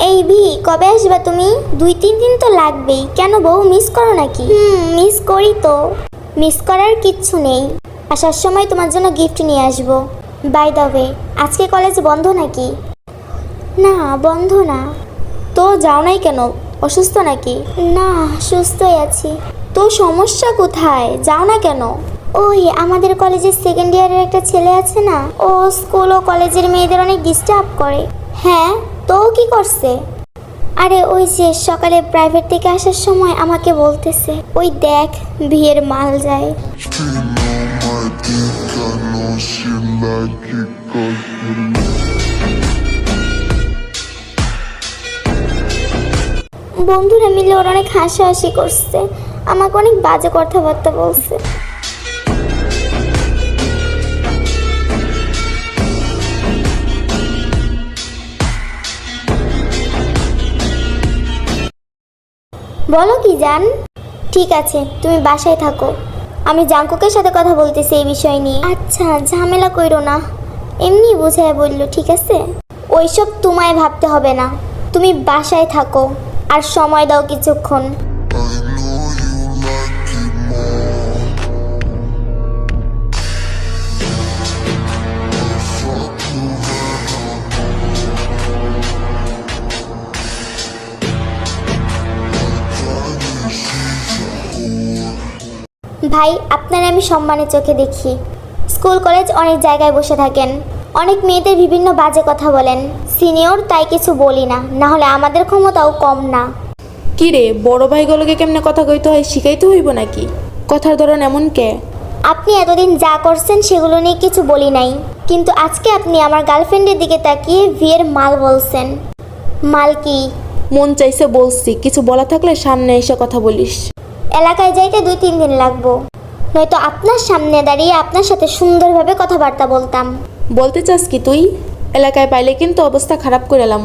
এই ভি কবে আসবা তুমি? দুই তিন দিন তো লাগবেই। কেন বউ মিস করো নাকি? হুম মিস করি তো। মিস করার কিচ্ছু নেই। আসার সময় তোমার জন্য গিফট নিয়ে আসব। বাই দ্য ওয়ে আজকে কলেজ বন্ধ নাকি? না বন্ধ না। তো যাও নাই কেন? অসুস্থ নাকি? না সুস্থই আছি। তো সমস্যা কোথায়? যাও না কেন? ওই আমাদের কলেজের সেকেন্ড ইয়ারের একটা ছেলে আছে না ও স্কুল ও কলেজের মেয়েদের অনেক ডিস্টার্ব করে। হ্যাঁ? তো কি করছে? আরে ওই যে সকালে প্রাইভেট থেকে আসার সময় আমাকে বলতেছে, ওই দেখ, বিয়ের মাল যায়। বন্ধুরা মিলে ওরা অনেক হাসাহাসি করছে, আমাকে অনেক বাজে কথাবার্তা বলছে। বলো কি জান? ঠিক আছে তুমি বাসায় থাকো। আমি জাঙ্কুকের সাথে কথা বলতেছি এই বিষয় নিয়ে। আচ্ছা ঝামেলা কইরো না। এমনি বুঝায় বলল ঠিক আছে? ওইসব তোমায় ভাবতে হবে না। তুমি বাসায় থাকো আর সময় দাও কিছুক্ষণ। ভাই আপনারা আমি সম্মানের চোখে দেখি। স্কুল কলেজ অনেক জায়গায় বসে থাকেন। অনেক মেয়েদের বিভিন্ন বাজে কথা বলেন। সিনিয়র তাই কিছু বলি না না হলে আমাদের ক্ষমতাও কম না। কি রে বড় ভাইগুলোকে কেমনে কথা কইতে হয় শিখাইতে হইব নাকি? কথার ধরন এমন কে? আপনি এতদিন যা করছেন সেগুলো নিয়ে কিছু বলি নাই। কিন্তু আজকে আপনি আমার গার্লফ্রেন্ডের দিকে তাকিয়ে বিয়ের মাল বলছেন। মাল কি? মন চাইছে বলছি কিছু বলা থাকলে সামনে এসে কথা বলিস। এলাকায় যাইতে দুই তিন দিন লাগবো। নয়তো আপনার সামনে দাঁড়িয়ে আপনার সাথে সুন্দরভাবে কথাবার্তা বলতাম। বলতে চাস কি তুই? এলাকায় পাইলে কিন্তু অবস্থা খারাপ করে এলাম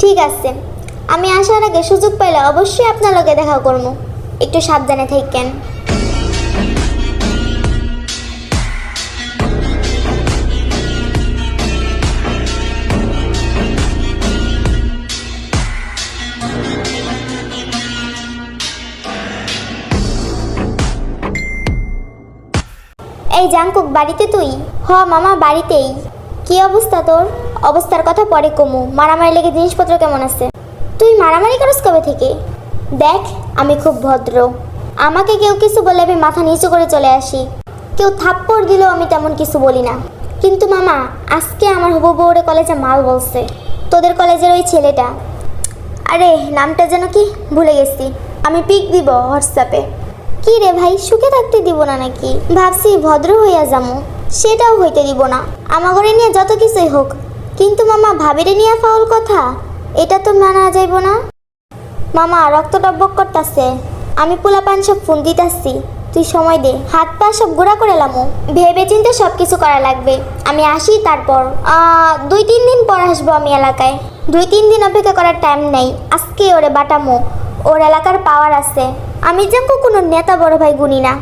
ঠিক আছে। আমি আসার আগে সুযোগ পাইলে অবশ্যই আপনার লগে দেখা করব একটু সাবধানে থাকেন এই জাঙ্কুক বাড়িতে তুই? হ মামা, বাড়িতেই। কি অবস্থা তোর? অবস্থার কথা পরে কমু। মারামারি লেগে জিনিসপত্র কেমন আছে? তুই মারামারি করস কবে থেকে? দেখ, আমি খুব ভদ্র। আমাকে কেউ কিছু বলে আমি মাথা নিচু করে চলে আসি। কেউ থাপ্পড় দিলেও আমি তেমন কিছু বলি না। কিন্তু মামা, আজকে আমার হবু বউরে কলেজে মাল বলছে। তোদের কলেজের ওই ছেলেটা। আরে, নামটা যেন কি? ভুলে গেছি। আমি পিক দিব হোয়াটসঅ্যাপে। কি রে ভাই, সুখে থাকতে দিব না নাকি? ভাবছি ভদ্র হইয়া যামু। সেটাও হইতে দিব না। আমাগরে নিয়ে যত কিছুই হোক। কিন্তু মামা, ভাবিরে নিয়ে ফাউল কথা? এটা তো মানা যাইব না। মামা, রক্ত টব্বক করতাছে। আমি পোলা পান সব ফোন দিতাছি। তুই সময় দে, হাত পা সব গুঁড়া করে লামু। ভেবে চিন্তে সব কিছু করা লাগবে। আমি আসি তারপর। দুই তিন দিন পর আসব আমি এলাকায়। দুই তিন দিন অপেক্ষা করার টাইম নেই। আজকে ওরে বাটামো। ওর এলাকার পাওয়ার আছে। আমি যেন কোনো নেতা বড় ভাই গুনি না।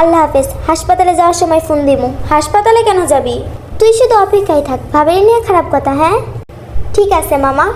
আল্লাহ হাফেজ, হাসপাতালে যাওয়ার সময় ফোন দিমু। হাসপাতালে কেন যাবি? তুই শুধু অপেক্ষায় থাক ভাবেই নিয়ে খারাপ কথা হ্যাঁ? ঠিক আছে, মামা।